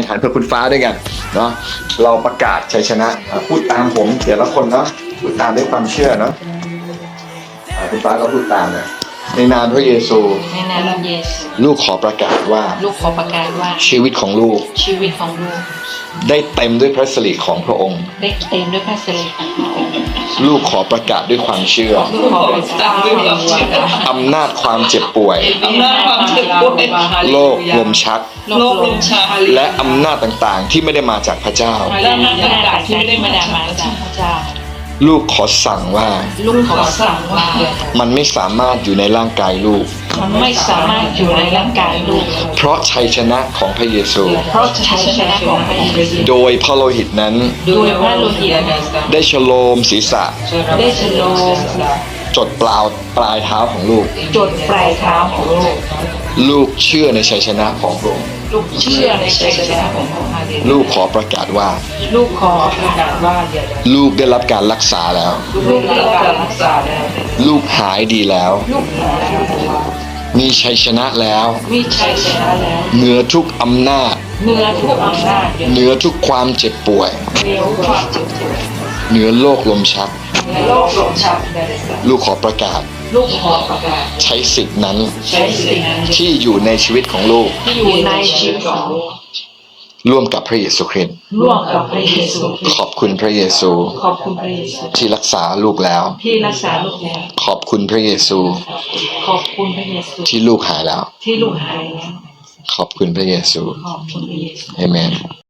แข่งขันเพื่อคุณฟ้าด้วยกันเนาะเราประกาศชัยชนะอะพูดตามผมเดี๋ยวละคนเนาะพูดตามด้วยความเชื่อเนาะอะคุณฟ้าก็พูดตามเนี่ยในนามพระเยซู ในนามเยซูลูกขอประกาศว่าลูกขอประกาศว่าชีวิตของลูกชีวิตของลูกได้เต็มด้วยพระสิริของพระองค์ ได้เต็มด้วยพระสิริของพระองค์ ลูกขอประกาศด้วยความเชื่อลูกขอประกาศด้วยความเชื่ออำนาจความเจ็บป่วย อำนาจความเจ็บปวดโรคลมชัก โรคลมชัก และอำนาจต่างๆ ที่ไม่ได้มาจากพระเจ้าและอำนาจต่างๆที่ไม่ได้มาจากพระเจ้าลูกขอสั่งว่า ลูกขอสั่งว่า มันไม่สามารถอยู่ในร่างกายลูก มันไม่สามารถอยู่ในร่างกายลูกเพราะชัยชนะของพระเยซู เพราะชัยชนะของพระเยซูโดยพระโลหิตนั้น โดยพระโลหิตได้ฉโลมศีรษะ ได้ชโลมจดเปล่าปลายเท้าของลูก จดปลายเท้าของลูก ลูกเชื่อในชัยชนะของพระองค์ลูกเชื่อในชัยชนะของพระองค์ลูกขอประกาศว่า ลูกขอประกาศว่า ลูกได้รับการรักษาแล้ว ลูกได้รับการรักษาแล้ว ลูกหายดีแล้ว ลูกหายแล้ว มีชัยชนะแล้ว มีชัยชนะแล้ว เหนือทุกอำนาจ เหนือทุกอำนาจ เหนือทุกความเจ็บป่วย เหนือความเจ็บปวดเหนือโรคลมชักในโลกลมชัก ลูกขอประกาศ ลูกขอประกาศ ใช้สิทธินั้น ใช้สิ่งนั้น ที่อยู่ในชีวิตของลูกที่อยู่ในชีวิตของลูก ร่วมกับพระเยซูคริสต์ร่วมกับพระเยซูขอบคุณพระเยซู ขอบคุณพระเยซู ที่รักษาลูกแล้ว ที่รักษาลูกแล้ว ขอบคุณพระเยซู ขอบคุณพระเยซู ที่ลูกหายแล้ว ที่ลูกหายแล้ว ขอบคุณพระเยซู ขอบคุณพระเยซูเอเมน